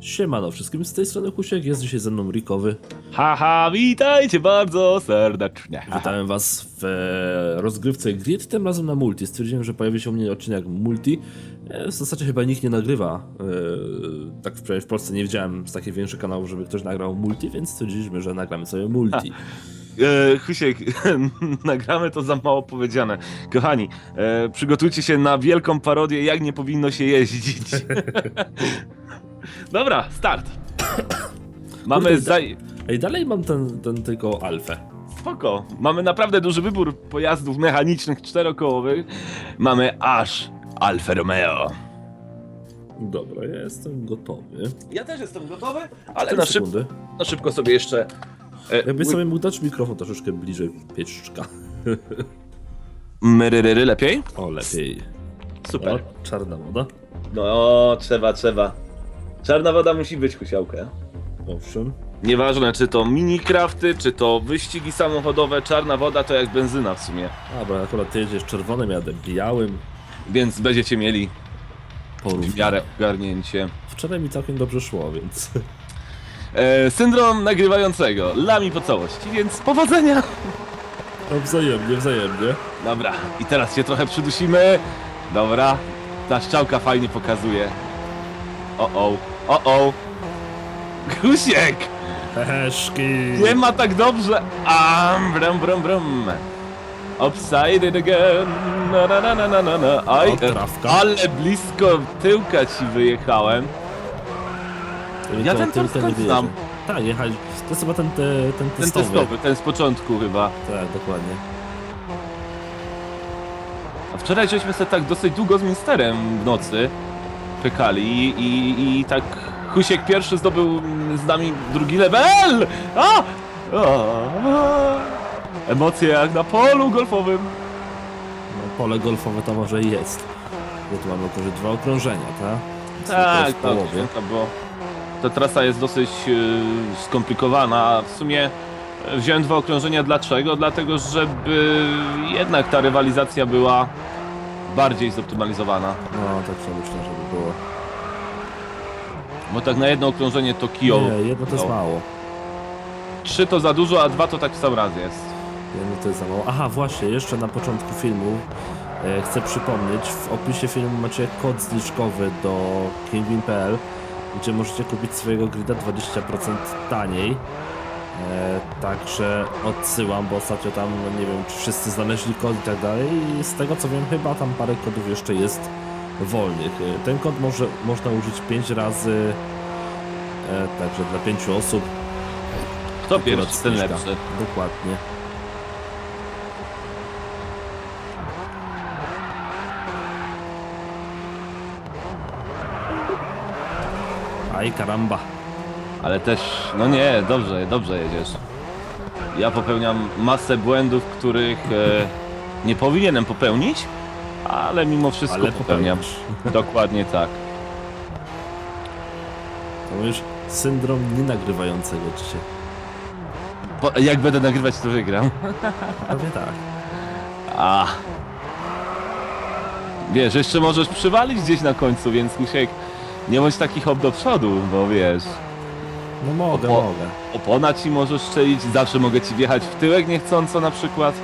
Siemano wszystkim, z tej strony Husiek, jest dzisiaj ze mną Rikowy. Haha, witajcie bardzo serdecznie. Witałem was w e, rozgrywce Grid, tym razem na multi. Stwierdziłem, że pojawi się u mnie odcinek multi. E, w zasadzie chyba nikt nie nagrywa. E, tak przynajmniej w Polsce nie widziałem z takich większych kanałów, żeby ktoś nagrał multi, więc stwierdziliśmy, że nagramy sobie multi. E, Husiek, nagramy to za mało powiedziane. Kochani, e, przygotujcie się na wielką parodię, jak nie powinno się jeździć. Dobra, start. Mamy Kurde, za... Ej, dalej mam ten, ten tylko alfę. Spoko. Mamy naprawdę duży wybór pojazdów mechanicznych czterokołowych. Mamy aż Alfa Romeo. Dobra, ja jestem gotowy. Ja też jestem gotowy, ale na, szyb... sekundy. na szybko sobie jeszcze... E, Jakbyś mój- sobie mógł dać mikrofon troszeczkę bliżej pieczczka. Myryryry lepiej? O, lepiej. Super. O, czarna woda. No, trzeba, trzeba. Czarna woda musi być, kusiałkę. Owszem. Nieważne, czy to minicrafty, czy to wyścigi samochodowe, czarna woda to jak benzyna w sumie. A, bo akurat ty jedziesz czerwonym, jadę białym. Więc będziecie mieli w Porów. miarę ogarnięcie. Wczoraj mi całkiem dobrze szło, więc... E, syndrom nagrywającego. Lami po całości, więc powodzenia! No wzajemnie, wzajemnie. Dobra, i teraz się trochę przydusimy. Dobra, ta szczałka fajnie pokazuje. O o, o o. Gusiek! Heheszki! Nie ma tak dobrze. Am, brum, brum, brum. Upside it again. Na, na, na, na, na, na, na. Aj, O, trawka. ale blisko tyłka ci wyjechałem. Ja ten skąd nie znam? Tak, jechali. To jest chyba ten, te, ten Ten testowy. testowy, ten z początku chyba. Tak, dokładnie. A wczoraj żeśmy sobie tak dosyć długo z Minsterem w nocy pykali i, i, i tak Husiek pierwszy zdobył z nami drugi level! A! A! Emocje jak na polu golfowym. No, pole golfowe to może i jest. Bo tu mamy że dwa okrążenia, tak? To Tak, tak, połowie. tak, bo ta trasa jest dosyć e, skomplikowana. W sumie e, wziąłem dwa okrążenia. Dlaczego? Dlatego, żeby jednak ta rywalizacja była bardziej zoptymalizowana. No, tak sobie myślę, żeby było. Bo tak na jedno okrążenie to kijowo. Nie, jedno to jest No. mało. Trzy to za dużo, a dwa to tak w sam raz jest. Jedno to jest za mało. Aha, właśnie, jeszcze na początku filmu e, chcę przypomnieć, w opisie filmu macie kod zniżkowy do kingwin.pl, gdzie możecie kupić swojego grida 20% taniej. E, także odsyłam, bo ostatnio tam, no nie wiem, czy wszyscy znaleźli kod i tak dalej i z tego co wiem, chyba tam parę kodów jeszcze jest wolnych. E, ten kod może, można użyć 5 razy, e, także dla 5 osób. Akurat pierwszy, ten lepszy. Dokładnie. Aj, karamba. Ale też, no nie, dobrze, dobrze jedziesz. Ja popełniam masę błędów, których e, nie powinienem popełnić, ale mimo wszystko Ale popełniam. Dokładnie tak. To już syndrom nienagrywającego dzisiaj. Bo, jak będę nagrywać, to wygram. Prawie tak. A. Wiesz, jeszcze możesz przywalić gdzieś na końcu, więc Husiek, nie bądź taki hop do przodu, bo wiesz, No mogę, Opo- mogę. opona ci możesz strzelić, zawsze mogę ci wjechać w tyłek niechcąco na przykład.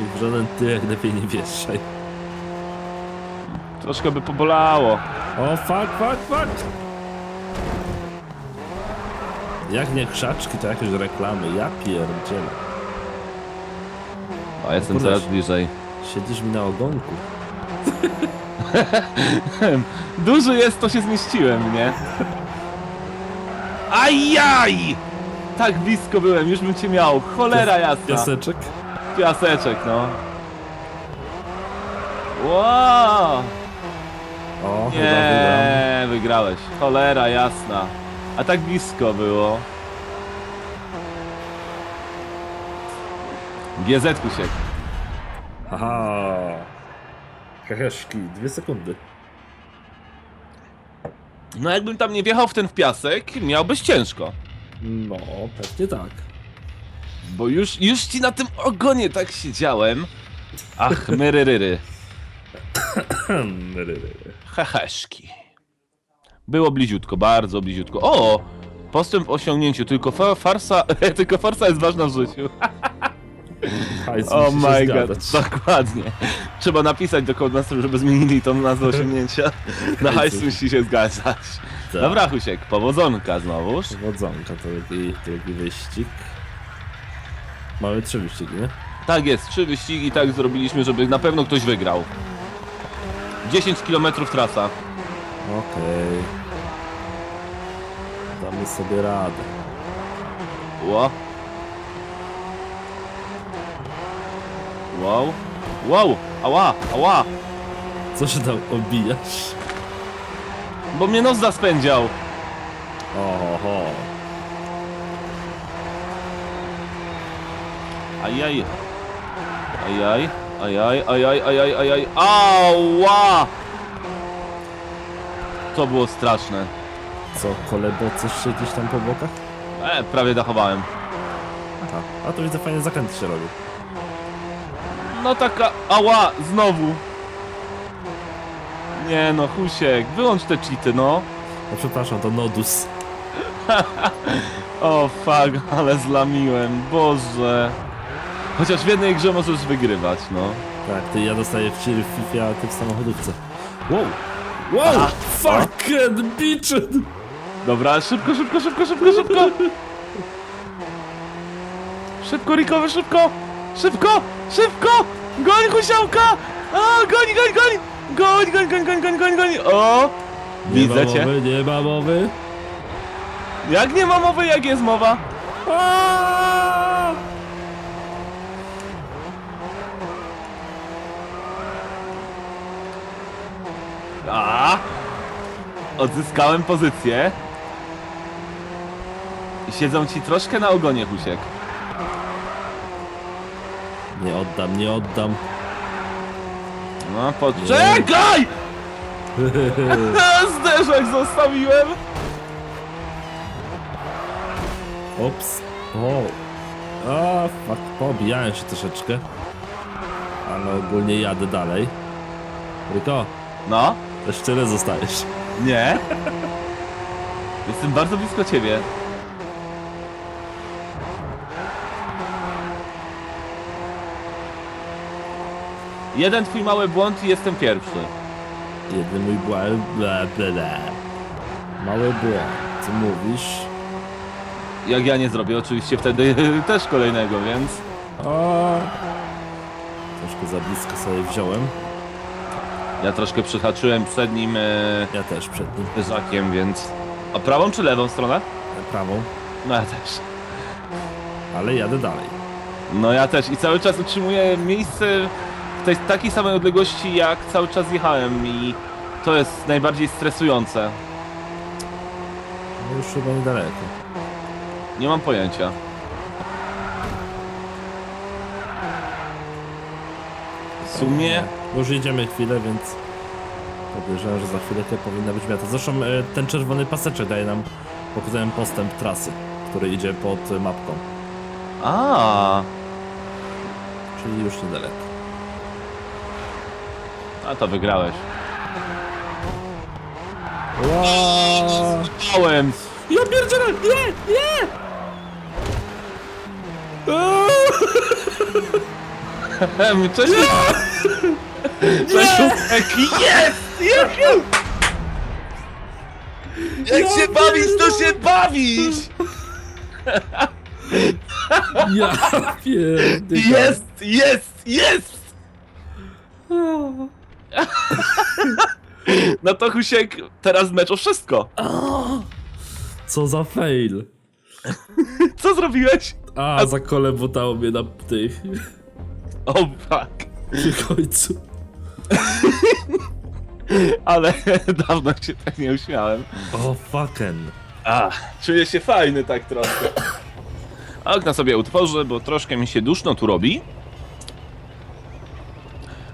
I w żaden tyłek lepiej nie wieszczaj. Troszkę by pobolało. O, fuck, fuck, fuck! Jak nie krzaczki, to jakieś reklamy. Ja pierdzielę. O, jestem Kurde. coraz bliżej. Siedzisz mi na ogonku. Duży jest, to się zmieściłem, nie? Ajaj! Tak blisko byłem, już bym cię miał. Cholera jasna. Piaseczek? Piaseczek, no. Wow! O, chyba. Nie, wygrałeś. Cholera jasna. A tak blisko było. GZ Kusiek. Haha. Heheszki, dwie sekundy. No jakbym tam nie wjechał w ten w piasek, miałbyś ciężko. No, pewnie tak. Bo już, już ci na tym ogonie tak siedziałem. Ach, myryryry. Heheszki. Było bliziutko, bardzo bliziutko. O! Postęp w osiągnięciu, tylko fa farsa, tylko farsa jest ważna w życiu. Hajs Oh musi się my god, zgadzać. dokładnie. Trzeba napisać do Codemasters, żeby zmienili tą nazwę osiągnięcia. Na hajs musi się zgadzać. Tak. Dobra, Husiek, powodzonka znowuż. Powodzonka, to drugi, drugi wyścig. Mamy trzy wyścigi, nie? Tak jest, trzy wyścigi tak zrobiliśmy, żeby na pewno ktoś wygrał. 10 km trasa. Okej. Damy sobie radę. Ło. Wow. Wow! Ała! Ała! Co się tam obijasz? Bo mnie nos zaspędział. Oho, Ajaj. Ajaj. Ajaj, ajaj, ajaj, ajaj. Ała! To było straszne. Co, kolebocesz się gdzieś tam po bokach? E, prawie dachowałem. Aha, a to widzę fajnie zakręty się robią. No taka... Ała! Znowu! Nie no, Husiek, wyłącz te cheaty, no. No przepraszam, to Nodus. O fuck, ale zlamiłem, Boże. Chociaż w jednej grze możesz wygrywać, no. Tak, ty ja dostaję w Chill w FIFA, a ty w samochodówce. Wow! Wow! Fucking bitchin! Dobra, szybko, szybko, szybko, szybko, szybko! Szybko, Rikowy, szybko! Szybko! Szybko! Goń, Husiałka! O, goń, goń, goń! Goń, goń, goń, goń, goń, goń, goń! O! Nie Widzę ma cię. mowy, nie ma mowy. Jak nie ma mowy, jak jest mowa? Aaaa! A! Odzyskałem pozycję. Siedzą ci troszkę na ogonie, Husiek. Nie oddam, nie oddam. No, poczekaj! Zderzak zostawiłem! Ops. O. A, fuck, pobijałem się troszeczkę. Ale ogólnie jadę dalej. Ryko, No? też tyle zostajesz. Nie? Jestem bardzo blisko ciebie. Jeden twój mały błąd i jestem pierwszy. Jeden mój błąd. Ble, ble. Mały błąd. Co mówisz? Jak ja nie zrobię, oczywiście wtedy też kolejnego, więc... O. Troszkę za blisko sobie wziąłem. Ja troszkę przyhaczyłem przed nim e, Ja też przed nim. zderzakiem, więc... A prawą czy lewą stronę? Prawą. No ja też. Ale jadę dalej. No ja też i cały czas utrzymuję miejsce w tej takiej samej odległości jak cały czas jechałem i to jest najbardziej stresujące. No już chyba niedaleko. Nie mam pojęcia. W sumie Już jedziemy chwilę, więc podejrzewam, że za chwilkę powinna być miata. Zresztą e, ten czerwony paseczek daje nam, pokazałem postęp trasy, który idzie pod e, mapką, A, czyli już niedaleko. A to wygrałeś. Wow. Dałem! Ja pierdzielę! Nie! Nie! Em, Cześć! Cześć! Eki! Jest! Jechu! Jak się bawić, to się bawić! Ja pierdolę. Jest! Jest! Jest! No to Husiek, teraz mecz o wszystko. Co za fail. Co zrobiłeś? A, za kole botało mnie na tych O fuck. przy końcu. Ale dawno się tak nie uśmiałem. O fucking. A, czuję się fajny tak trochę. Okna sobie utworzę, bo troszkę mi się duszno tu robi.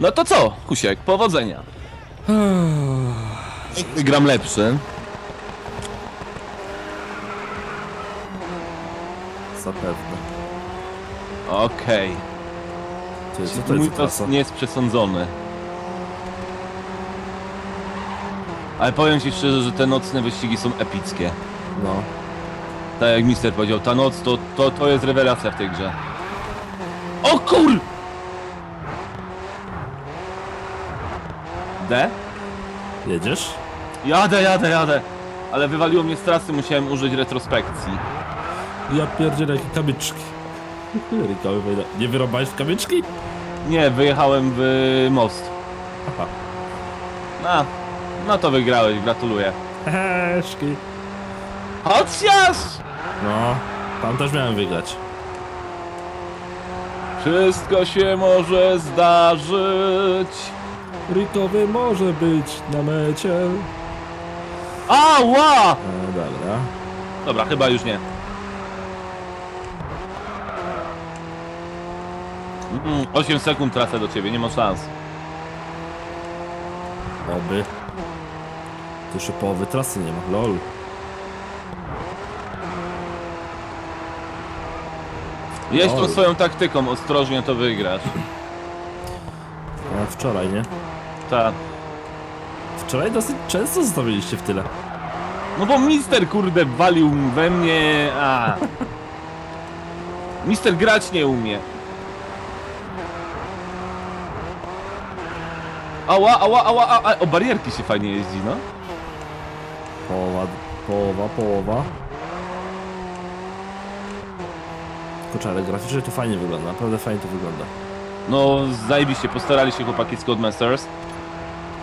No to co, Husiek, powodzenia. Gram lepszy. Zapewne. Okej. Ty, co to Mój jest trasa? nie jest przesądzony. Ale powiem ci szczerze, że te nocne wyścigi są epickie. No. Tak jak mister powiedział, ta noc to, to, to jest rewelacja w tej grze. O kur... D? Jedziesz? Jadę, jadę, jadę. Ale wywaliło mnie z trasy, musiałem użyć retrospekcji. Ja pierdzielę jakie kamyczki. Wejdę. Nie wyrąbałeś w kamyczki? Nie, wyjechałem w most. Aha. No, no to wygrałeś, gratuluję. Heszki. Chociaż! No, tam też miałem wygrać. Wszystko się może zdarzyć. Rikowy może być na mecie. Ała! E, dobra. Dobra, chyba już nie. Mm, 8 sekund tracę do ciebie, nie ma szans. Oby. Tu jeszcze połowy trasy nie ma. Lol. Jeźdź tą Oj. swoją taktyką, ostrożnie to wygrasz. Wczoraj, nie? Tak. Wczoraj dosyć często zostawiliście w tyle. No bo mister kurde walił we mnie, a. Mister grać nie umie. Ała, ała, ała, ała, o barierki się fajnie jeździ, no. Połowa, połowa, połowa. Ale graficznie to fajnie wygląda, naprawdę fajnie to wygląda. No, zajebiście, postarali się chłopaki z Codemasters.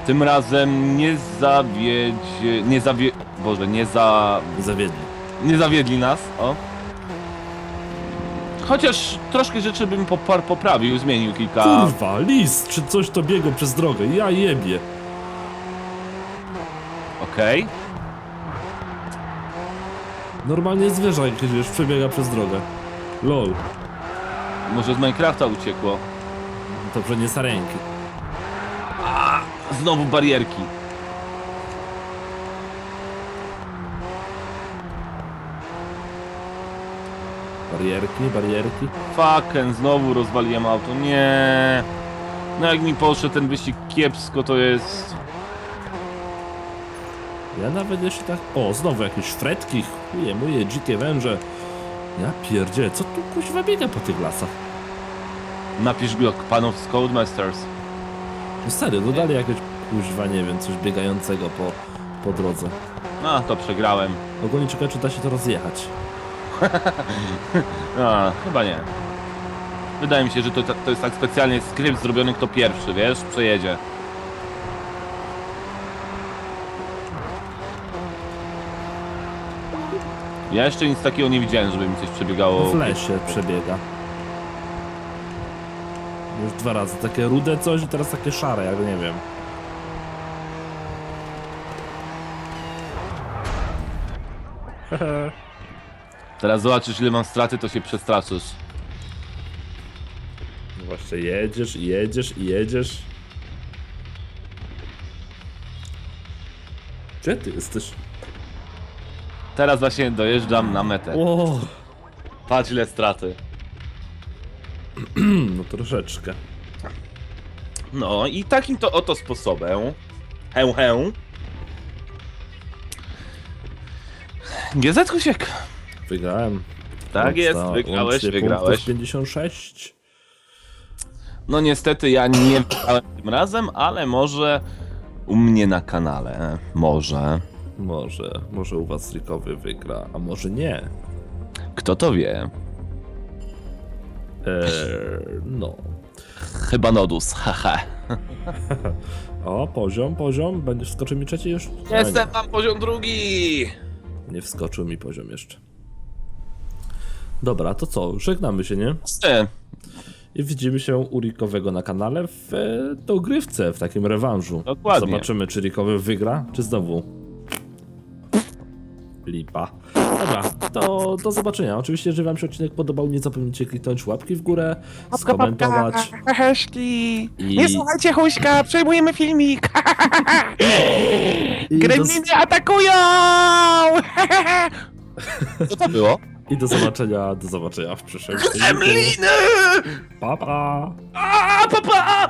Tym razem nie zawiedzie... nie zawie... Boże, nie za... Zawiedli. nie zawiedli nas, o. Chociaż troszkę rzeczy bym popar, poprawił, zmienił kilka... Kurwa, lis, czy coś to biegło przez drogę, ja jebie. Okej. Normalnie zwierzę jakieś już przebiega przez drogę. Lol. Może z Minecrafta uciekło. Dobrze, nie sarenki. Znowu barierki. Barierki, barierki. Fucken, znowu rozwaliłem auto. Nie. No jak mi poszedł ten wyścig kiepsko, to jest... Ja nawet jeszcze tak... O, znowu jakieś fretki, chuje, moje dzikie węże. Ja pierdzie, co tu kuźwa biega po tych lasach? Napisz blok panów z Codemasters. No serio, dodali jakieś kuźwa, nie wiem, coś biegającego po, po drodze. No, to przegrałem. Ogólnie czekaj, czy da się to rozjechać. A, chyba nie. Wydaje mi się, że to, to jest tak specjalnie skrypt zrobiony kto pierwszy, wiesz, przejedzie. Ja jeszcze nic takiego nie widziałem, żeby mi coś przebiegało. W lesie przebiega. Dwa razy. Takie rude coś i teraz takie szare, jak nie wiem. Teraz zobaczysz ile mam straty, to się przestraszysz. No Właśnie jedziesz i jedziesz i jedziesz. Gdzie ty jesteś? Teraz właśnie dojeżdżam na metę. O, Patrz ile straty. no troszeczkę. No i takim to oto sposobem. Hę, hę. GZ Husiek. Wygrałem. Tak jest, wygrałeś, łącznie wygrałeś. punktów 56. No niestety ja nie wygrałem tym razem, ale może u mnie na kanale. Może. Może, może u was Rikowy wygra, a może nie. Kto to wie? Eee, no. Chyba Nodus, haha. O, poziom, poziom. Będzie wskoczył mi trzeci już? Jestem tam poziom drugi! Nie, nie wskoczył mi poziom jeszcze. Dobra, to co? Żegnamy się, nie? Ty, I widzimy się u Rikowego na kanale w e, dogrywce, w takim rewanżu. Dokładnie. Zobaczymy, czy Rikowy wygra, czy znowu. Lipa. Dobra, to do zobaczenia. Oczywiście, jeżeli wam się odcinek podobał, nie zapomnijcie kliknąć łapki w górę, skomentować. Heheszki! I- Nie słuchajcie Huśka, przejmujemy filmik! I do, Gremliny atakują! co to było? I do zobaczenia, do zobaczenia w przyszłym filmiku. Emliny! Pa, pa! A, papa!